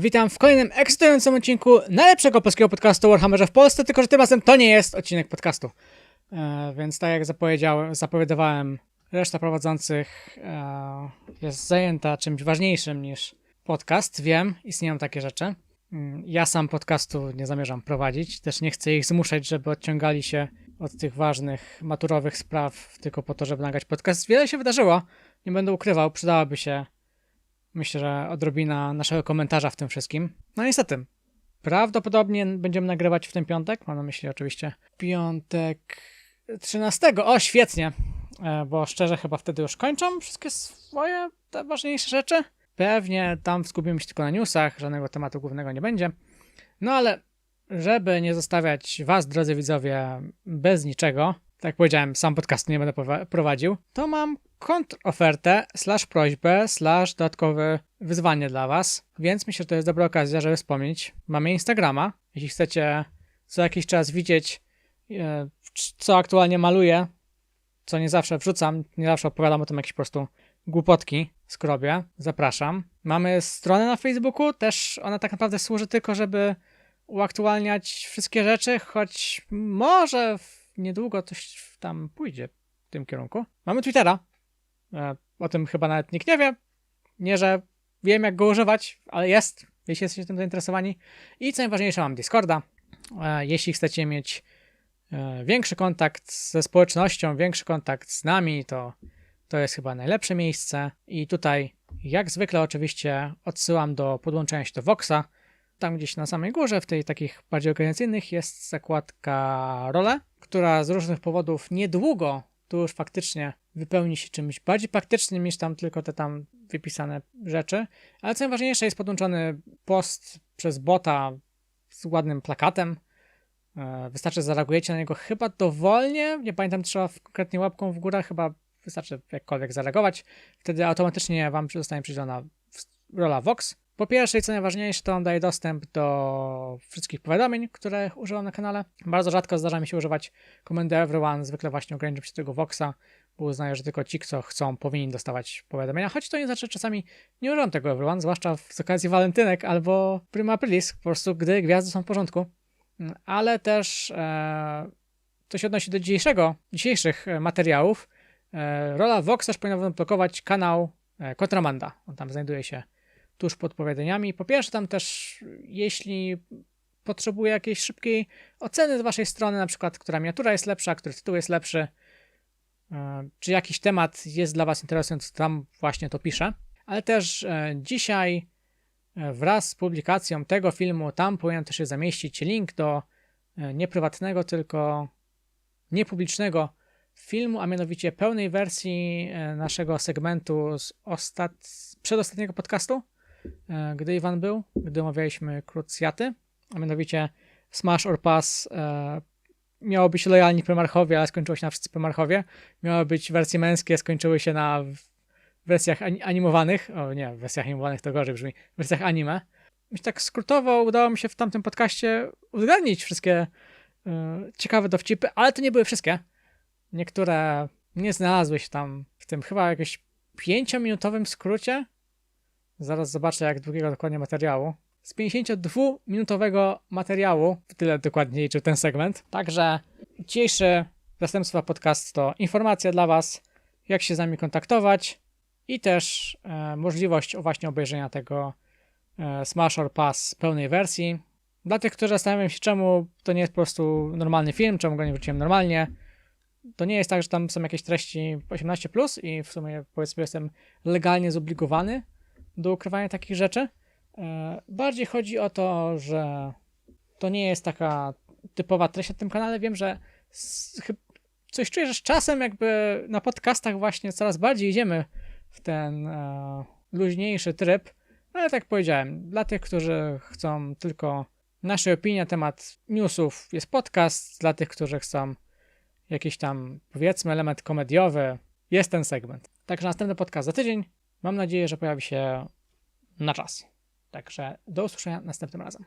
Witam w kolejnym ekscytującym odcinku najlepszego polskiego podcastu Warhammerze w Polsce, tylko że tym razem to nie jest odcinek podcastu. E, więc tak jak zapowiedziałem, zapowiadałem, reszta prowadzących e, jest zajęta czymś ważniejszym niż podcast. Wiem, istnieją takie rzeczy. Mm, Ja sam podcastu nie zamierzam prowadzić, też nie chcę ich zmuszać, żeby odciągali się od tych ważnych, maturowych spraw tylko po to, żeby nagrać podcast. Wiele się wydarzyło, nie będę ukrywał, przydałaby się myślę, że odrobina naszego komentarza w tym wszystkim. No niestety, prawdopodobnie będziemy nagrywać w ten piątek, mam na myśli oczywiście piątek 13. O, świetnie, E, bo szczerze chyba wtedy już kończą wszystkie swoje te ważniejsze rzeczy. Pewnie tam skupimy się tylko na newsach, żadnego tematu głównego nie będzie. No ale żeby nie zostawiać was, drodzy widzowie, bez niczego, tak jak powiedziałem, sam podcast nie będę prowadził, to mam kontrofertę, slash prośbę, slash dodatkowe wyzwanie dla was, więc myślę, że to jest dobra okazja, żeby wspomnieć. Mamy Instagrama, jeśli chcecie co jakiś czas widzieć, e, co aktualnie maluję, co nie zawsze wrzucam, nie zawsze opowiadam o tym jakieś po prostu głupotki skrobię, zapraszam. Mamy stronę na Facebooku, też ona tak naprawdę służy tylko, żeby uaktualniać wszystkie rzeczy, choć może niedługo coś tam pójdzie w tym kierunku. Mamy Twittera, o tym chyba nawet nikt nie wie. Nie, że wiem jak go używać, ale jest, jeśli jesteście tym zainteresowani. I co najważniejsze, mam Discorda. E, Jeśli chcecie mieć e, większy kontakt ze społecznością, większy kontakt z nami, to to jest chyba najlepsze miejsce. I tutaj, jak zwykle, oczywiście odsyłam do podłączenia się do Voxa. Tam gdzieś na samej górze, w tej takich bardziej organizacyjnych, jest zakładka role, która z różnych powodów niedługo tu już faktycznie wypełni się czymś bardziej praktycznym niż tam tylko te tam wypisane rzeczy. Ale co najważniejsze, jest podłączony post przez bota z ładnym plakatem. E, Wystarczy, zareagujecie na niego chyba dowolnie. Nie pamiętam, trzeba konkretnie łapką w górę, chyba wystarczy jakkolwiek zareagować. Wtedy automatycznie wam zostanie przydzielona rola Vox. Po pierwsze i co najważniejsze, to on daje dostęp do wszystkich powiadomień, które używam na kanale. Bardzo rzadko zdarza mi się używać komendy everyone, zwykle właśnie ograniczam się tego Voxa, bo uznaję, że tylko ci, co chcą, powinni dostawać powiadomienia, choć to nie znaczy, że czasami nie używam tego everyone, zwłaszcza z okazji walentynek albo prima aprilis, po prostu gdy gwiazdy są w porządku. Mm, Ale też e, to się odnosi do dzisiejszego, dzisiejszych e, materiałów. E, rola Vox też powinna blokować kanał e. On tam znajduje się tuż pod powiadomieniami. Po pierwsze, tam też, jeśli potrzebuję jakiejś szybkiej oceny z waszej strony, na przykład, która miniatura jest lepsza, który tytuł jest lepszy, e, czy jakiś temat jest dla was interesujący, tam właśnie to piszę. Ale też e, dzisiaj e, wraz z publikacją tego filmu, tam powinien też się zamieścić link do e, nie prywatnego, tylko niepublicznego filmu, a mianowicie pełnej wersji naszego segmentu z ostat... przedostatniego podcastu, gdy Iwan był, gdy omawialiśmy krucjaty, a mianowicie Smash or Pass e, miało być lojalni Primarchowie, ale skończyło się na wszyscy Primarchowie. Miały być wersje męskie, skończyły się na wersjach ani- animowanych. O nie, w wersjach animowanych to gorzej brzmi. W wersjach anime. Myślę, tak skrótowo udało mi się w tamtym podcaście uwzględnić wszystkie e, ciekawe dowcipy, ale to nie były wszystkie. Niektóre nie znalazły się tam w tym chyba jakimś pięciominutowym skrócie. Zaraz zobaczę, jak długiego dokładnie materiału. Z 52-minutowego materiału, tyle dokładnie liczył ten segment. Także dzisiejszy Zastępstwa Podcast to informacja dla Was, jak się z nami kontaktować i też e, możliwość właśnie obejrzenia tego e, Smash or Pass pełnej wersji. Dla tych, którzy zastanawiają się, czemu to nie jest po prostu normalny film, czemu go nie wróciłem normalnie, to nie jest tak, że tam są jakieś treści 18 plus i w sumie powiedzmy jestem legalnie zobligowany do ukrywania takich rzeczy. E, Bardziej chodzi o to, że to nie jest taka typowa treść na tym kanale. Wiem, że coś czuję, że z czasem jakby na podcastach właśnie coraz bardziej idziemy w ten e, luźniejszy tryb. Ale tak powiedziałem, dla tych, którzy chcą tylko naszej opinii na temat newsów jest podcast, dla tych, którzy chcą jakiś tam, powiedzmy, element komediowy, jest ten segment. Także następny podcast za tydzień. Mam nadzieję, że pojawi się na czas. Także do usłyszenia następnym razem.